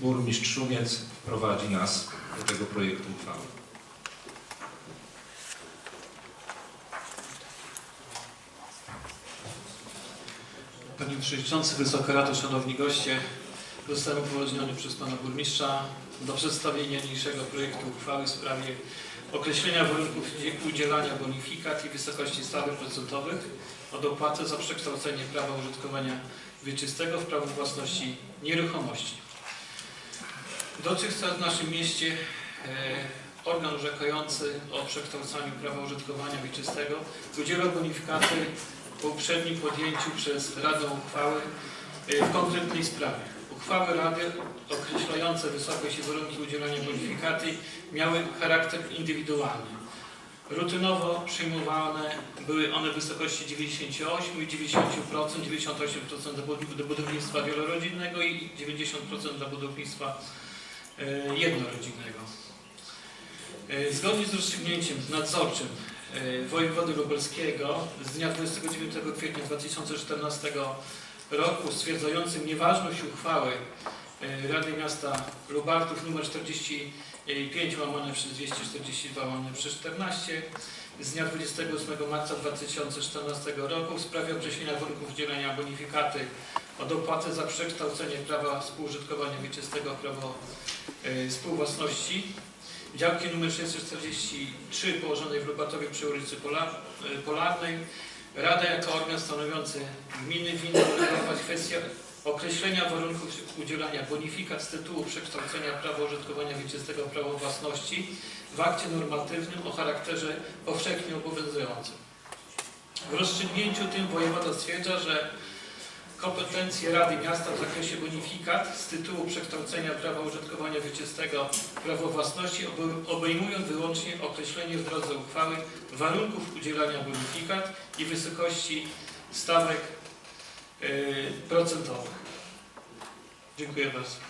burmistrz Szumiec prowadzi nas do tego projektu uchwały. Panie Przewodniczący, Wysoka Rado, Szanowni Goście, zostałem upoważniony przez Pana Burmistrza do przedstawienia niniejszego projektu uchwały w sprawie określenia warunków udzielania bonifikat i wysokości stawek procentowych od opłaty za przekształcenie prawa użytkowania wieczystego w prawo własności nieruchomości. Dotychczas w naszym mieście e, organ orzekający o przekształcaniu prawa użytkowania wieczystego udzielał bonifikaty po uprzednim podjęciu przez Radę uchwały y, w konkretnej sprawie. Uchwały Rady określające wysokość i warunki udzielania bonifikaty miały charakter indywidualny. Rutynowo przyjmowane były one w wysokości 98 i 90%, 98% do bud- do budownictwa wielorodzinnego i 90% dla budownictwa jednorodzinnego. Y, Zgodnie z rozstrzygnięciem nadzorczym e, wojewody lubelskiego z dnia 29 kwietnia 2014 roku stwierdzającym nieważność uchwały e, Rady Miasta Lubartów nr 45 łamane przez 242 łamane przez 14 z dnia 28 marca 2014 roku w sprawie określenia warunków udzielenia bonifikaty od opłaty za przekształcenie prawa współużytkowania wieczystego prawo e, współwłasności działki nr 643 położonej w Lubatowie przy ulicy y, Polarnej. Rada jako organ stanowiący gminy winna uregulować kwestię określenia warunków udzielania bonifikat z tytułu przekształcenia prawa użytkowania wieczystego prawo własności w akcie normatywnym o charakterze powszechnie obowiązującym. W rozstrzygnięciu tym wojewoda stwierdza, że kompetencje Rady Miasta w zakresie bonifikat z tytułu przekształcenia prawa użytkowania wieczystego w prawo własności obe- obejmują wyłącznie określenie w drodze uchwały warunków udzielania bonifikat i wysokości stawek yy, procentowych. Dziękuję bardzo.